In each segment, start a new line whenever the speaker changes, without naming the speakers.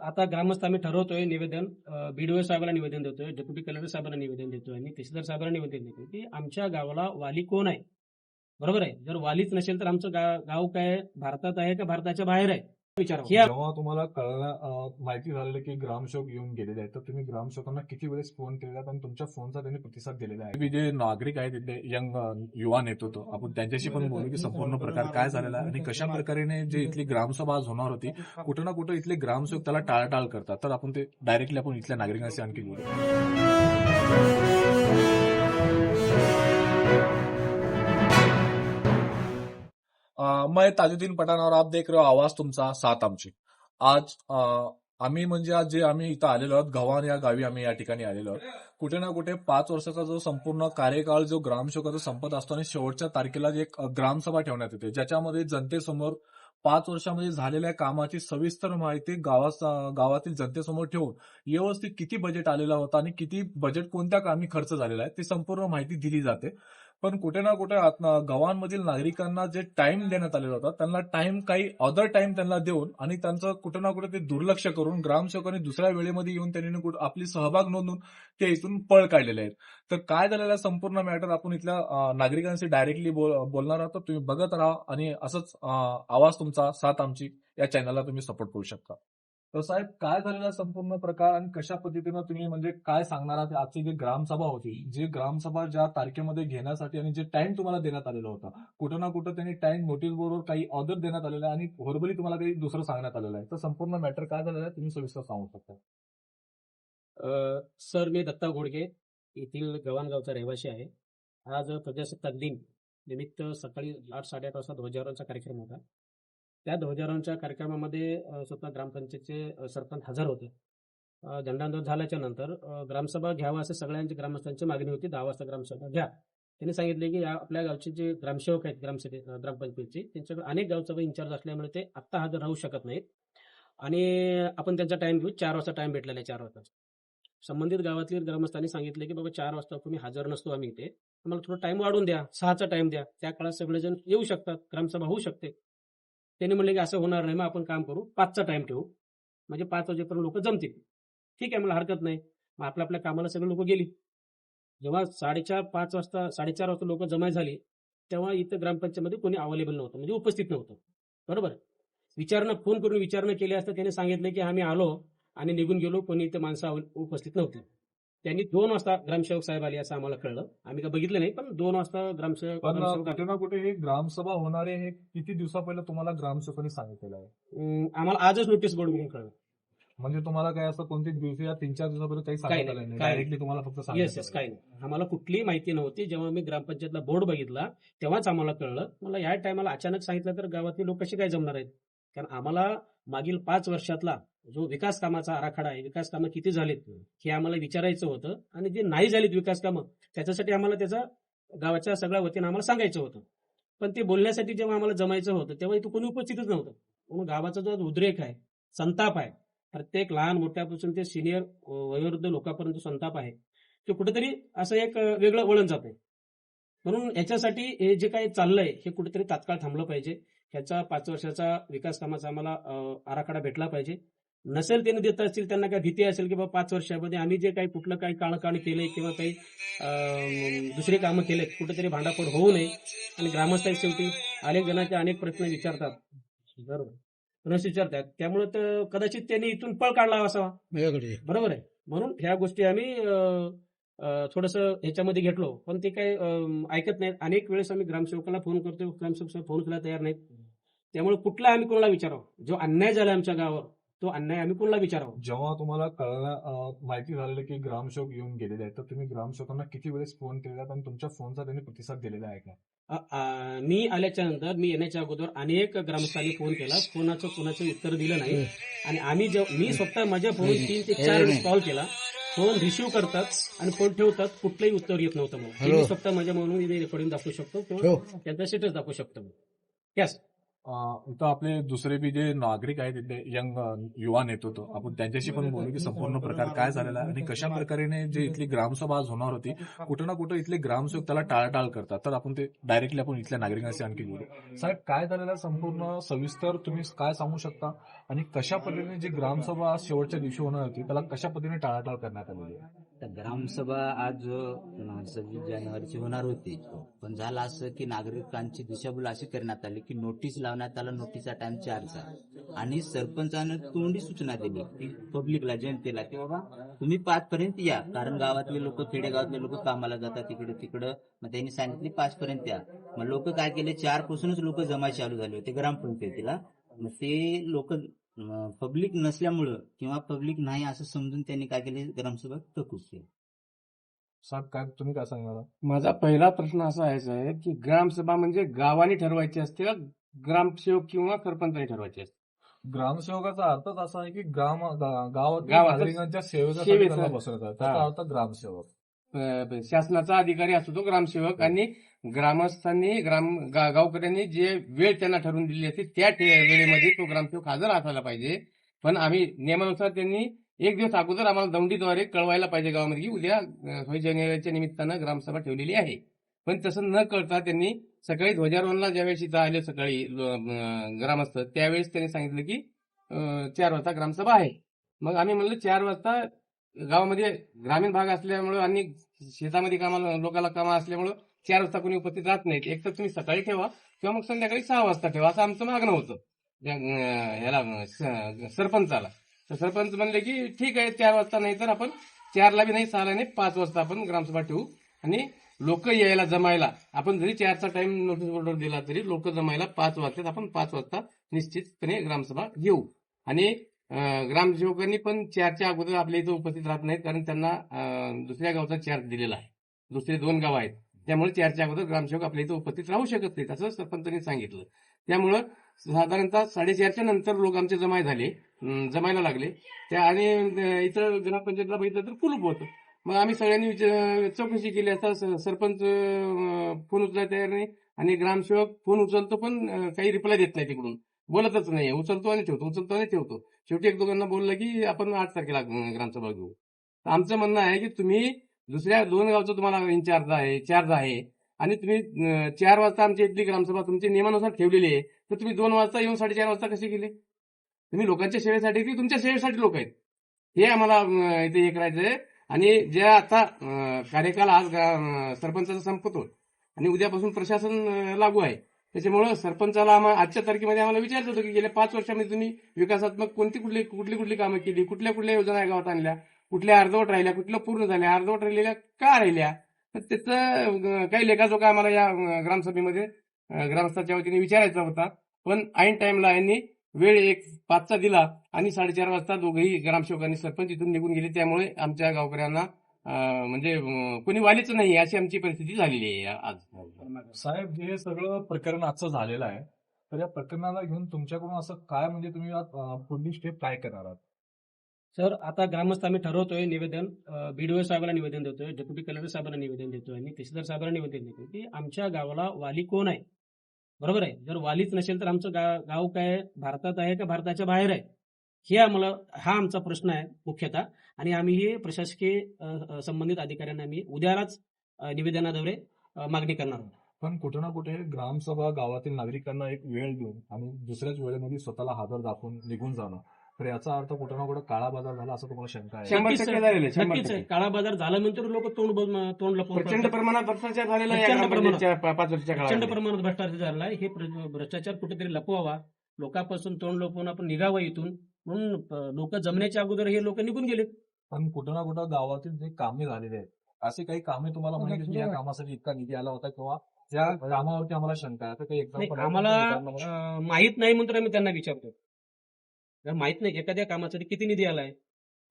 आता ग्रामस्थ आम्ही ठरवतोय निवेदन बीडीओ साहेबांना निवेदन देतोय डेप्युटी कलेक्टर साहेबांना निवेदन देतोय आणि तहसीलदार साहेबांना निवेदन देतोय की आमच्या गावाला वाली कोण आहे? बरोबर आहे? जर वालीच नसेल तर आमचं गा- गाव काय भारतात आहे का भारताच्या बाहेर आहे?
जेव्हा तुम्हाला कळलं माहिती झालेलं की ग्रामसेवक येऊन गेलेले आहेत तर तुम्ही ग्रामसेवकांना किती वेळेस फोन केलेला आणि तुमच्या फोनचा त्यांनी प्रतिसाद दिलेला आहे? जे नागरिक आहेत तिथले यंग युवा नेतृत्व. आपण त्यांच्याशी पण बोलू की संपूर्ण प्रकार काय झालेला आहे आणि कशा प्रकारे जे इथली ग्रामसभा आज होणार होती कुठं ना कुठं इथले ग्रामसेवक त्याला टाळाटाळ करतात. तर आपण ते डायरेक्टली आपण इथल्या नागरिकांशी आणखी बोलू.
मैं ताजुद्दीन पठाण और आप देख रहे हो आवाज तुमचा सात आमची. आज आम्ही म्हणजे आज जे आम्ही इथं आलेलो आहोत गव्हाण या गावी आम्ही या ठिकाणी आलेलो आहोत. कुठे ना कुठे पाच वर्षाचा जो संपूर्ण कार्यकाळ जो ग्रामसेवकाचा संपत असतो आणि शेवटच्या तारखेला जे एक ग्रामसभा ठेवण्यात येते ज्याच्यामध्ये जनतेसमोर पाच वर्षामध्ये झालेल्या कामाची सविस्तर माहिती गावात गावातील जनतेसमोर ठेवून व्यवस्थित किती बजेट आलेला होता आणि किती बजेट कोणत्या कामी खर्च झालेला आहे ती संपूर्ण माहिती दिली जाते. पण कुठे ना कुठे गावांमधील नागरिकांना जे टाइम देण्यात आलेला होता त्यांना टाइम काही अदर टाइम त्यांना देऊन आणि त्यांचं कुठे ना कुठे ते दुर्लक्ष करून ग्रामसेवकांनी दुसऱ्या वेळेमध्ये येऊन त्यांनी कुठं आपली सहभाग नोंदवून ते इथून पळ काढलेले आहेत. तर काय झालेलं संपूर्ण मॅटर आपण इथल्या नागरिकांशी डायरेक्टली बोलणार आहोत. तर तुम्ही बघत राहा आणि असंच आवाज तुमचा साथ आमची या चॅनलला तुम्ही सपोर्ट करू शकता. तर साहेब काय झालेला संपूर्ण प्रकार आणि कशा पद्धतीनं तुम्ही म्हणजे काय सांगणार आहात? आजची जी ग्रामसभा होती जी ग्रामसभा ज्या तारखेमध्ये घेण्यासाठी आणि जे टाइम तुम्हाला देण्यात आलेला होता कुठं ना कुठं त्यांनी टाइम नोटीस बरोबर काही ऑर्डर देण्यात आलेला आहे आणि व्हर्बली तुम्हाला काही दुसरं सांगण्यात आलेलं आहे. तर संपूर्ण मॅटर काय झालेलं आहे तुम्ही सविस्तर सांगू शकता.
सर मी दत्ता घोडके येथील गव्हाणगावचा रहिवासी आहे. आज प्रजासत्ताक दिन निमित्त सकाळी आठ साडेआठ वाजता ध्वजारोहणचा कार्यक्रम होता. त्या ध्वजारोहणच्या कार्यक्रमामध्ये स्वतः ग्रामपंचायतचे सरपंच हजर होते. अ, झाल्याच्यानंतर ग्रामसभा घ्यावा असे सगळ्यांची ग्रामस्थांची मागणी होती. दहा वाजता ग्रामसभा घ्या. त्यांनी सांगितले की या आपल्या गावचे जे ग्रामसेवक आहेत ग्रामसभे अ, ग्रामपंचायतचे त्यांच्याकडे अनेक गावसभा इंचार्ज असल्यामुळे ते आत्ता हजर राहू शकत नाहीत. आणि आपण त्यांचा टाइम घेऊ. चार वाजता टाइम भेटलेला आहे चार वाजता. संबंधित गावातील ग्रामस्थांनी सांगितले की बाबा चार वाजता तुम्ही हजर नसतो आम्ही इथे. आम्हाला थोडं टाइम वाढून द्या. सहाचा टाइम द्या. त्या काळात सगळेजण येऊ शकतात. ग्रामसभा होऊ शकते. त्यांनी म्हणले की असं होणार नाही मग आपण काम करू. पाचचा टाइम ठेवू. म्हणजे पाच वाजेपर्यंत लोक जमतील. ठीक आहे मला हरकत नाही. मग आपल्या आपल्या कामाला सगळे लोक गेली. जेव्हा साडेचार पाच वाजता साडेचार वाजता लोक जमा झाली तेव्हा इथं ग्रामपंचायतमध्ये कोणी अवेलेबल नव्हतं म्हणजे उपस्थित नव्हतं. बरोबर? विचारणा फोन करून विचारणा केली असता त्याने सांगितलं की आम्ही आलो आणि निघून गेलो कोणी इथं माणसं आव- उपस्थित नव्हती. त्यांनी दोन वाजता ग्रामसेवक साहेब आले असं आम्हाला कळलं. आम्ही काय बघितलं नाही पण दोन वाजता ग्रामसेवक
पण
ग्रामसेवक
कुठे ना कुठे ही ग्रामसभा होणार आहे हे किती दिवसा पहिलं तुम्हाला ग्रामसेवकांनी सांगितलेलं आहे?
अं, आम्हाला आजच नोटीस बोर्ड म्हणून कळलं.
म्हणजे तुम्हाला काय असं कोणत्या दिवशी या तीन चार दिवसापर्यंत काही
काही
सांगण्यात
नाही,
आलं नाही?
काही
डायरेक्टली तुम्हाला फक्त
येस
सांगितलं
काही नाही. आम्हाला कुठलीही माहिती नव्हती. जेव्हा मी ग्रामपंचायतला बोर्ड बघितला तेव्हाच आम्हाला कळलं. मला या टायमाला अचानक सांगितलं तर गावातले लोक कसे काय जमणार आहेत? कारण आम्हाला मागील पाच वर्षातला जो विकास कामाचा आराखडा आहे विकास कामं किती झालीत हे आम्हाला विचारायचं होतं. आणि जे नाही झालीत विकास कामं त्याच्यासाठी आम्हाला त्याचा गावाच्या सगळ्या वतीनं आम्हाला सांगायचं होतं. पण ते बोलण्यासाठी जेव्हा आम्हाला जमायचं होतं तेव्हा इथं कोणी उपस्थितच नव्हतं. म्हणून गावाचा जो उद्रेक आहे संताप आहे प्रत्येक लहान मोठ्यापासून ते सिनियर वयोवृद्ध लोकांपर्यंत संताप आहे ते कुठेतरी असं एक वेगळं वळण जात आहे म्हणून याच्यासाठी हे जे काही चाललंय हे कुठेतरी तात्काळ थांबलं पाहिजे. ह्याचा पाच वर्षाचा विकास कामाचा आम्हाला आराखडा भेटला पाहिजे. नसेल त्यांनी देत असतील त्यांना काय भीती असेल की बाबा पाच वर्षामध्ये आम्ही जे काही कुठलं काही काळ काळ केलंय किंवा काही दुसरी कामं केलेत कुठेतरी भांडाफोड होऊ नये. आणि ग्रामस्थ शेवटी अनेक जणांचे अनेक प्रश्न विचारतात. बरोबर. प्रश्न विचारतात. त्यामुळे तर कदाचित त्यांनी इथून पळ काढला असावा. बरोबर आहे. म्हणून ह्या गोष्टी आम्ही थोडस ह्याच्यामध्ये घेतलो. पण ते काही अं, ऐकत नाहीत. अनेक वेळेस आम्ही ग्रामसेवकाला फोन करतो ग्रामसेवक फोन करायला तयार नाहीत. त्यामुळे कुठला आम्ही कोणाला विचारावं? जो अन्याय झाला आमच्या गावावर. तो अन्याय आम्ही कोणाला विचारावं.
जेव्हा तुम्हाला कळलं माहिती झालेलं की ग्रामसेवक येऊन गेलेले आहेत तर तुम्ही ग्रामसेवकांना किती वेळेस फोन केलेला आणि तुमच्या फोनचा त्यांनी प्रतिसाद दिलेला आहे का?
मी आल्याच्यानंतर मी येण्याच्या अगोदर अनेक ग्रामस्थांनी फोन केला. फोनाचं कोणाचं उत्तर दिलं नाही. आणि आम्ही जेव्हा मी स्वतः माझ्या फोन तीन ते चार वेळेस कॉल केला. फोन रिसिव्ह करतात आणि फोन ठेवतात कुठलंही उत्तर येत नव्हतं मला. मी स्वतः माझ्या म्हणून रेकॉर्डिंग दाखवू शकतो किंवा त्यांचा स्टेटस दाखवू शकतो मी. यस
इथं आपले दुसरे बी जे नागरिक आहेत इथले यंग युवा नेतृत्व आपण त्यांच्याशी पण बोलू की संपूर्ण प्रकार काय झालेला आहे आणि कशा प्रकारे जे इथली ग्रामसभा आज होणार होती कुठं ना कुठं इथले ग्रामसेवक त्याला टाळाटाळ करतात. तर आपण ते डायरेक्टली आपण इथल्या नागरिकांशी आणखी बोलू. साहेब काय झालेलं संपूर्ण सविस्तर तुम्ही काय सांगू शकता? आणि कशा पद्धतीने जी ग्रामसभा शेवटच्या दिवशी होणार होती त्याला कशा पद्धतीने टाळाटाळ करण्यात आलेली आहे?
तर ग्रामसभा आज सव्वीस जानेवारीची होणार होती पण झालं असं की नागरिकांची दिशाभूल अशी करण्यात आली की नोटीस लावण्यात आला नोटीसचा टाइम चारचा आणि सरपंचानं तोंडी सूचना दिली की पब्लिकला जनतेला की बाबा तुम्ही पाच पर्यंत या. कारण गावातले लोक खेडेगावातले लोक कामाला जातात तिकडे तिकडं. मग त्यांनी सांगितले पाच पर्यंत या. मग लोक काय केले? चार पासूनच लोक जमा चालू झाले होते ग्रामपंचायतीला. मग ते लोक पब्लिक नसल्यामुळं किंवा पब्लिक नाही असं समजून त्यांनी काय केले? ग्रामसभा तकूस केली.
साहेब काय तुम्ही काय सांगणार?
माझा पहिला प्रश्न असा आहे साहेब की ग्रामसभा म्हणजे गावाने ठरवायची असते का ग्रामसेवक किंवा सरपंचाने ठरवायची असते?
ग्रामसेवकाचा अर्थच असा आहे की ग्राम गा- गावातील
गावाचं
नागरिकांच्या सेवेसाठी
सेवेचं-
बसवतात त्याचा. अर्थ ग्रामसेवक.
शासनाचा अधिकारी असतो तो ग्रामसेवक आणि ग्रामस्थांनी ग्राम गा- गावकऱ्यांनी जे वेळ त्यांना ठरवून दिली असते त्या ठे- वेळेमध्ये तो ग्रामसेवक हजर असायला पाहिजे. पण आम्ही नियमानुसार त्यांनी एक दिवस अगोदर आम्हाला दौंडीद्वारे कळवायला पाहिजे गावामध्ये की उद्या सव्वीस जानेवारीच्या निमित्तानं ग्रामसभा ठेवलेली आहे. पण तसं न कळता त्यांनी सकाळी ध्वजारोहणला ज्यावेळेस इथं आले सकाळी ग्रामस्थ त्यावेळेस त्यांनी सांगितलं की चार वाजता ग्रामसभा आहे. मग आम्ही म्हणलं चार वाजता गावामध्ये ग्रामीण भाग असल्यामुळं आणि शेतामध्ये कामाला लोकांना कामा असल्यामुळं चार वाजता कोणी उपस्थित राहत नाहीत. एक तर तुम्ही सकाळी ठेवा किंवा मग संध्याकाळी सहा वाजता ठेवा असं आमचं मागणं होतं. त्या, याला सरपंचाला. तर सरपंच म्हणले की ठीक आहे चार वाजता नाही तर आपण चारला बी नाही सहाला नाही पाच वाजता आपण ग्रामसभा ठेवू. आणि लोक यायला जमायला आपण जरी चारचा टाइम नोटीस बोर्डवर दिला तरी लोक जमायला पाच वाजतात आपण पाच वाजता निश्चितपणे ग्रामसभा घेऊ. आणि ग्रामसेवकांनी पण चारच्या अगोदर आपल्या इथं उपस्थित राहत नाहीत कारण त्यांना दुसऱ्या गावचा चार्ज दिलेला आहे. दुसरे दोन गाव आहेत. त्यामुळे चारच्या अगोदर ग्रामसेवक आपल्या इथं उपस्थित राहू शकत नाहीत असं सरपंचांनी सांगितलं. त्यामुळं साधारणतः साडेचारच्या नंतर लोक आमचे जमाय झाले जमायला लागले. त्या आणि इथं ग्रामपंचायतला बघितलं तर कुलूप होतं. मग आम्ही सगळ्यांनी चौकशी केली असता स- सरपंच फोन उचलायला तयार नाही आणि ग्रामसेवक फोन उचलतो पण काही रिप्लाय देत नाही तिकडून. बोलतच नाही उचलतो आणि ठेवतो उचलतो आणि ठेवतो. शेवटी एक दोघांना बोललं की आपण आठ तारखेला ग्रामसभा घेऊ. तर आमचं म्हणणं आहे की तुम्ही दुसऱ्या दोन गावचं तुम्हाला इन्चार्ज आहे चार्ज आहे आणि तुम्ही चार वाजता आमची इथली ग्रामसभा तुमच्या नियमानुसार ठेवलेली आहे तर तुम्ही दोन वाजता येऊन साडेचार वाजता कसे गेले? तुम्ही लोकांच्या सेवेसाठी की तुमच्या सेवेसाठी लोक आहेत? हे आम्हाला इथे हे करायचं आहे आणि जे आता कार्यकाल आज गा- सरपंचाचा संपतो आणि उद्यापासून प्रशासन लागू आहे. त्याच्यामुळं सरपंचाला आम्हाला आजच्या तारखेमध्ये आम्हाला विचारत होतं की गेल्या पाच वर्षामध्ये तुम्ही विकासात्मक कोणती कुठली कुठली कुठली कामं केली? कुठल्या कुठल्या योजना गावात आणल्या? कुठल्या अर्धवट राहिल्या? कुठल्या पूर्ण झाल्या? अर्धवट राहिलेल्या का राहिल्या? तर त्याचं काही लेखाजोखा आम्हाला या ग्रामसभेमध्ये ग्रामस्थाच्या वतीने विचारायचा होता. पण ऐन टाइमला यांनी वेळ एक पाचचा दिला आणि साडेचार वाजता दोघेही ग्रामसेवकांनी सरपंच इथून निघून गेले. त्यामुळे आमच्या गावकऱ्यांना म्हणजे कोणी वालीच नाही अशी आमची परिस्थिती झालेली आहे आज.
साहेब हे सगळं प्रकरण आजचं झालेलं आहे. तर या प्रकरणाला घेऊन तुमच्याकडून असं काय म्हणजे तुम्ही पुढली स्टेप काय करणार आहात?
सर आता ग्रामस्थ आम्ही ठरवतोय निवेदन बीडीओ साहेबांना निवेदन देतोय डेप्युटी कलेक्टर साहेबांना निवेदन देतोय आणि तहसीलदार साहेबांना निवेदन देतोय की आमच्या गावाला वाली कोण आहे? बरोबर आहे? जर वालीच नसेल तर आमचं गा- गाव काय भारतात आहे का? भारताच्या बाहेर आहे? हे आम्हाला हा आमचा प्रश्न आहे मुख्यतः. आणि आम्ही हे प्रशासकीय संबंधित अधिकाऱ्यांना आम्ही उद्यालाच निवेदनाद्वारे मागणी करणार आहोत.
पण कुठं ना कुठे ग्रामसभा गावातील नागरिकांना एक वेळ देऊन आणि दुसऱ्याच वेळेमध्ये स्वतःला हजर दाखवून निघून जाणं. तर याचा अर्थ कुठं ना कुठं काळा बाजार झाला असं तुम्हाला शंका आहे.
काळा बाजार झाल्यानंतर लोक तोंड तोंड
प्रचंड. प्रमाणात भ्रष्टाचार झालेला
प्रचंड प्रमाणात. भ्रष्टाचार झाला आहे. हे भ्रष्टाचार कुठेतरी लपवावा. लोकांपासून तोंड लपवून आपण निघावं इथून. म्हणून लोक जमण्याच्या अगोदर हे लोक निघून गेले
पण कुठं ना कुठं गावातील जे कामे झालेले आहेत असे काही कामे तुम्हाला माहिती आहेत की या कामासाठी इतका निधी आला होता किंवा या कामावरती आम्हाला शंका आहे. तर काही
नाही, आम्हाला अं, माहीत नाही म्हणून तर आम्ही त्यांना विचारतो. जर माहीत नाही एखाद्या कामासाठी किती निधी आलाय?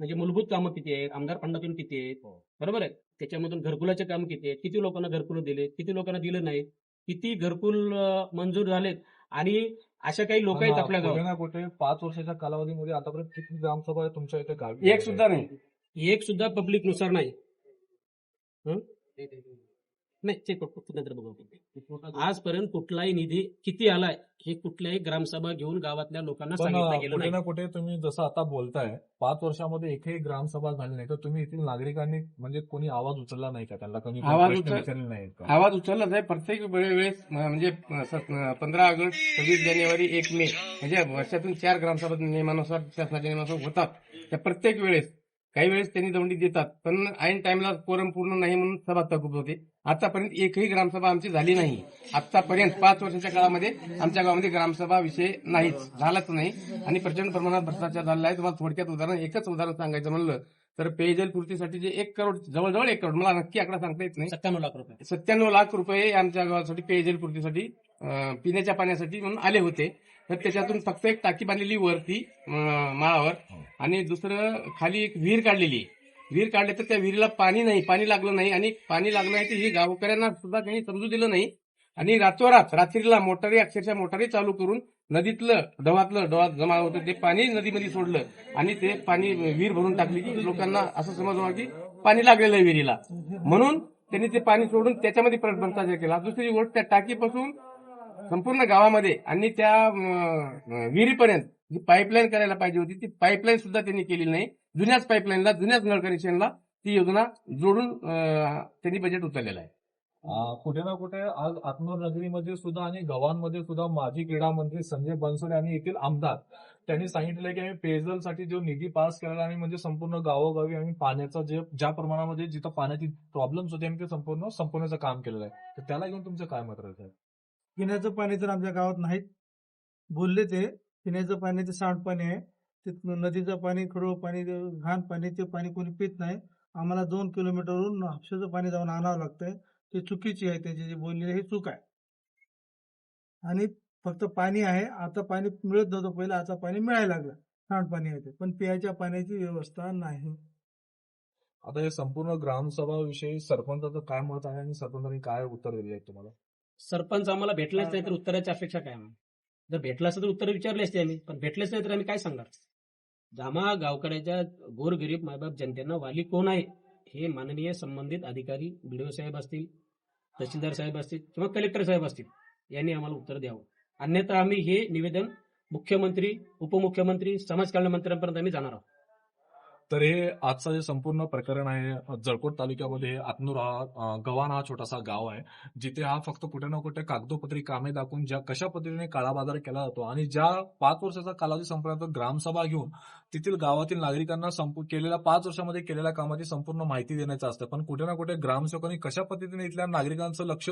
म्हणजे मूलभूत कामं किती आहेत? आमदार फंडातून किती आहेत?
हो.
बरोबर आहे. त्याच्यामधून घरकुलाचे काम किती आहेत? किती लोकांना घरकुल दिले किती लोकांना दिलं नाही किती घरकुल अं, मंजूर झालेत? आणि अशा काही लोक आहेत आपल्या
कुठे
गावात.
ना कुठे पाच वर्षाच्या कालावधीमध्ये आतापर्यंत किती ग्रामसभा आहे तुमच्या इथे गावी?
एक सुद्धा नाही.
एक सुद्धा पब्लिकनुसार नाही. नाही ते कुठ- नंतर बघू आपण. आजपर्यंत कुठलाही निधी किती आलाय हे कुठल्याही ग्रामसभा घेऊन गावातल्या लोकांना सांगितलं गेलं
कुठे
नाही.
ना कुठे तुम्ही जसं आता बोलताय पाच वर्षामध्ये एकही ग्रामसभा झाली नाही. तर तुम्ही येथील नागरिकांनी म्हणजे कोणी आवाज उचलला नाही का त्यांना? कोणी
आवाज
प्रश्न
उचल-
विचारले नाहीत का?
आवाज उचललाच आहे प्रत्येक वेळे- वेळेस म्हणजे पंधरा ऑगस्ट सव्वीस जानेवारी एक मे म्हणजे वर्षातून चार ग्रामसभा नियमानुसार शासनाच्या नियमानुसार होतात. त्या प्रत्येक वेळेस काही वेळेस त्यांनी दौंडी देतात पण ऐन टाइमला कोरम पूर्ण नाही म्हणून सभा तहकूब होते. आतापर्यंत एकही ग्रामसभा आमची झाली नाही. आतापर्यंत पाच वर्षाच्या काळामध्ये आमच्या गावामध्ये ग्रामसभा विषय नाहीच झालाच नाही. आणि प्रचंड प्रमाणात भ्रष्टाचार झालेला आहे. तुम्हाला थोडक्यात उदाहरण एकच उदाहरण सांगायचं म्हणलं तर पेयजल पूर्तीसाठी जे एक करोड जवळजवळ एक करोड मला नक्की आकडा सांगता येत नाही.
सत्त्याण्णव लाख रुपये.
सत्त्याण्णव लाख रुपये आमच्या गावासाठी पेयजल पूर्तीसाठी पिण्याच्या पाण्यासाठी म्हणून आले होते. तर त्याच्यातून फक्त एक टाकी बांधलेली वरती माळावर आणि दुसरं खाली एक विहीर काढलेली. विहीर काढले तर त्या विहिरीला पाणी नाही पाणी लागलं नाही आणि पाणी लागलं नाही तर हे गावकऱ्यांना सुद्धा त्यांनी समजू दिलं नाही. आणि रातोरात रात्रीला मोटारी अक्षरशः मोटारी चालू करून नदीतलं डवातलं डवात जमा होतं ते पाणी नदीमध्ये सोडलं आणि ते पाणी विहीर भरून टाकली की लोकांना असं समजलं की पाणी लागलेलं आहे विहिरीला. म्हणून त्यांनी ते पाणी सोडून त्याच्यामध्ये परत भ्रष्टाचार केला. दुसरी गोष्ट त्या टाकीपासून संपूर्ण गावामध्ये आणि त्या विहिरीपर्यंत जी पाईपलाईन करायला पाहिजे होती ती पाईपलाईन सुद्धा त्यांनी केलेली नाही. जुन्याच पाईपलाईनला जुन्याच नळ कनेक्शनला ती योजना जोडून त्यांनी बजेट उचललेलं आहे.
कुठे ना कुठे आज आत्मनगरीमध्ये सुद्धा आणि गावांमध्ये सुद्धा माजी क्रीडा मंत्री संजय बनसोडे आणि येथील आमदार त्यांनी सांगितलं की आम्ही पेयजलसाठी जो निधी पास केलेला आणि म्हणजे संपूर्ण गावोगावी आम्ही पाण्याचा जे ज्या प्रमाणामध्ये जिथं पाण्याची प्रॉब्लेम्स होते आम्ही ते संपूर्ण संपवण्याचं काम केलेलं आहे. तर त्याला घेऊन तुमचं काय मत राहतं?
पिण्याचं पाणी तर आमच्या गावात नाहीत. बोलले ते पिण्याचं पाणी ते सांडपाणी आहे. ते नदीचं पाणी खडू पाणी घाण पाणी ते पाणी कोणी पित नाही. आम्हाला दोन किलोमीटरवरून हापशाचं पाणी जाऊन आणावं लागतंय. ते चुकीची आहे त्याची जे बोललेली ही चूक आहे. आणि फक्त पाणी आहे आता पाणी मिळत नव्हतं पहिलं आता पाणी मिळायला लागलं सांडपाणी आहे ते पण पिण्याच्या पाण्याची व्यवस्था नाही.
आता हे संपूर्ण ग्रामसभा विषयी सरपंचाचं काय मत आहे आणि सरपंचांनी काय उत्तर दिले आहे तुम्हाला?
सरपंच आम्हाला भेटलाच नाही तर उत्तराची अपेक्षा काय आम्हाला जर भेटला असतं तर उत्तर विचारले असते आम्ही पण भेटलेच नाही तर आम्ही काय सांगणार? आम्हा गावकऱ्याच्या गोरगरीब मायबाप जनतेनं वाली कोण आहे? हे माननीय संबंधित अधिकारी बीडीओ साहेब असतील तहसीलदार साहेब असतील किंवा कलेक्टर साहेब असतील यांनी आम्हाला उत्तर द्यावं. अन्यथा आम्ही हे निवेदन मुख्यमंत्री उपमुख्यमंत्री समाज कल्याण मंत्र्यांपर्यंत आम्ही जाणार आहोत.
तर हे आजचं जे संपूर्ण प्रकरण आहे जळकोट तालुक्यामध्ये आतनूर हा गव्हाण हा छोटासा गाव आहे जिथे हा फक्त कुठे ना कुठे कागदोपत्री कामे दाखवून ज्या कशा पद्धतीने काळाबाजार केला जातो आणि ज्या पाच वर्षाचा कालावधी संपल्यानंतर ग्रामसभा घेऊन तेथील गावातील नागरिकांना संपू केलेल्या पाच वर्षामध्ये केलेल्या कामाची संपूर्ण माहिती देण्याचं असतं. पण कुठे ना कुठे ग्रामसेवकांनी कशा पद्धतीने इथल्या नागरिकांचं लक्ष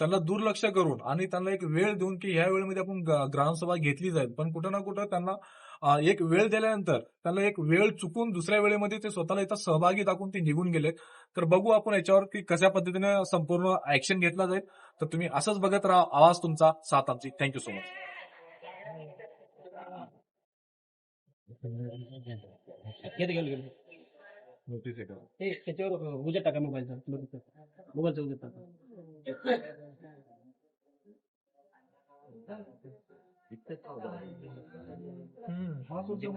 त्यांना दुर्लक्ष करून आणि त्यांना एक वेळ देऊन की ह्या वेळेमध्ये आपण ग्रामसभा घेतली जाईल. पण कुठं ना कुठं त्यांना एक वेळ दिल्यानंतर त्यांना एक वेळ चुकून दुसऱ्या वेळेमध्ये ते स्वतःला इथं सहभागी दाखवून ते निघून गेलेत. तर बघू आपण याच्यावर की कशा पद्धतीने संपूर्ण ऍक्शन घेतला जाईल. तर तुम्ही असंच बघत राहा. आवाज तुमचा साथ आमची. थँक्यू सो मच
घेते गेलो गेलो.
नोटीस आहे का?
हे त्याच्यावर उजेड टाका मोबाईलचा मोबाईलचा उजेड टाका.
हा तुमचा